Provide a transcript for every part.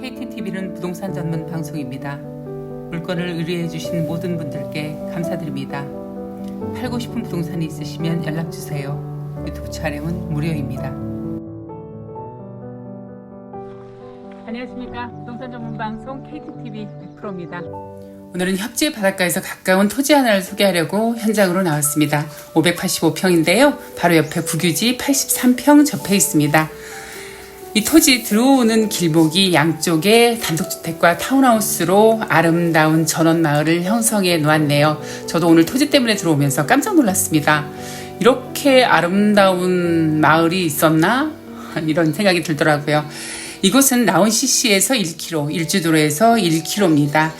KTTV는 부동산 전문 방송입니다. 물건을 의뢰해 주신 모든 분들께 감사드립니다. 팔고 싶은 부동산이 있으시면 연락 주세요. 유튜브 촬영은 무료입니다. 안녕하십니까. 부동산 전문 방송 KTTV 100%입니다. 오늘은 협재 바닷가에서 가까운 토지 하나를 소개하려고 현장으로 나왔습니다. 585평인데요. 바로 옆에 국유지 83평 접해 있습니다. 이 토지 들어오는 길목이 양쪽에 단독주택과 타운하우스로 아름다운 전원 마을을 형성해 놓았네요. 저도 오늘 토지 때문에 들어오면서 깜짝 놀랐습니다. 이렇게 아름다운 마을이 있었나? 이런 생각이 들더라고요. 이곳은 나온 CC에서 1km, 일주도로에서 1km입니다.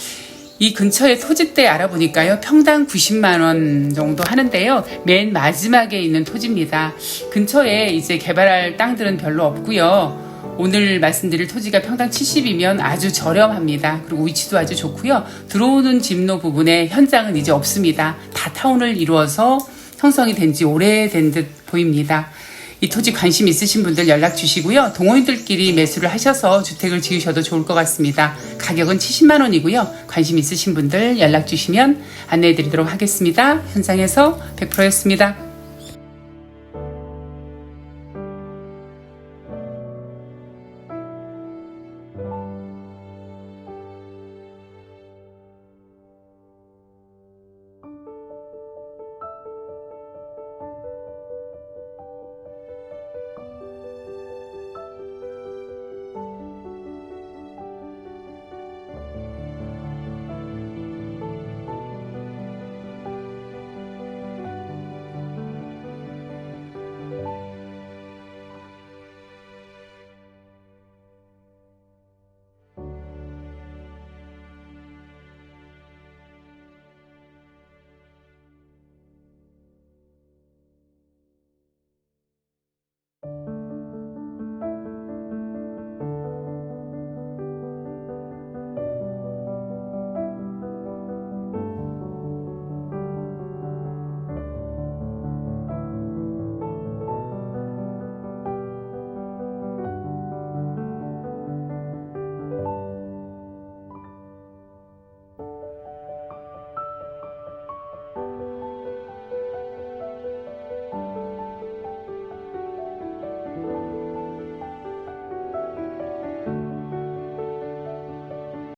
이 근처에 토지대 알아보니까요, 평당 90만 원 정도 하는데요, 맨 마지막에 있는 토지입니다. 근처에 이제 개발할 땅들은 별로 없고요. 오늘 말씀드릴 토지가 평당 70이면 아주 저렴합니다. 그리고 위치도 아주 좋고요. 들어오는 진로 부분에 현장은 이제 없습니다. 다 타운을 이루어서 형성이 된 지 오래된 듯 보입니다. 이 토지 관심 있으신 분들 연락 주시고요. 동호인들끼리 매수를 하셔서 주택을 지으셔도 좋을 것 같습니다. 가격은 70만 원이고요. 관심 있으신 분들 연락 주시면 안내해 드리도록 하겠습니다. 현장에서 100%였습니다.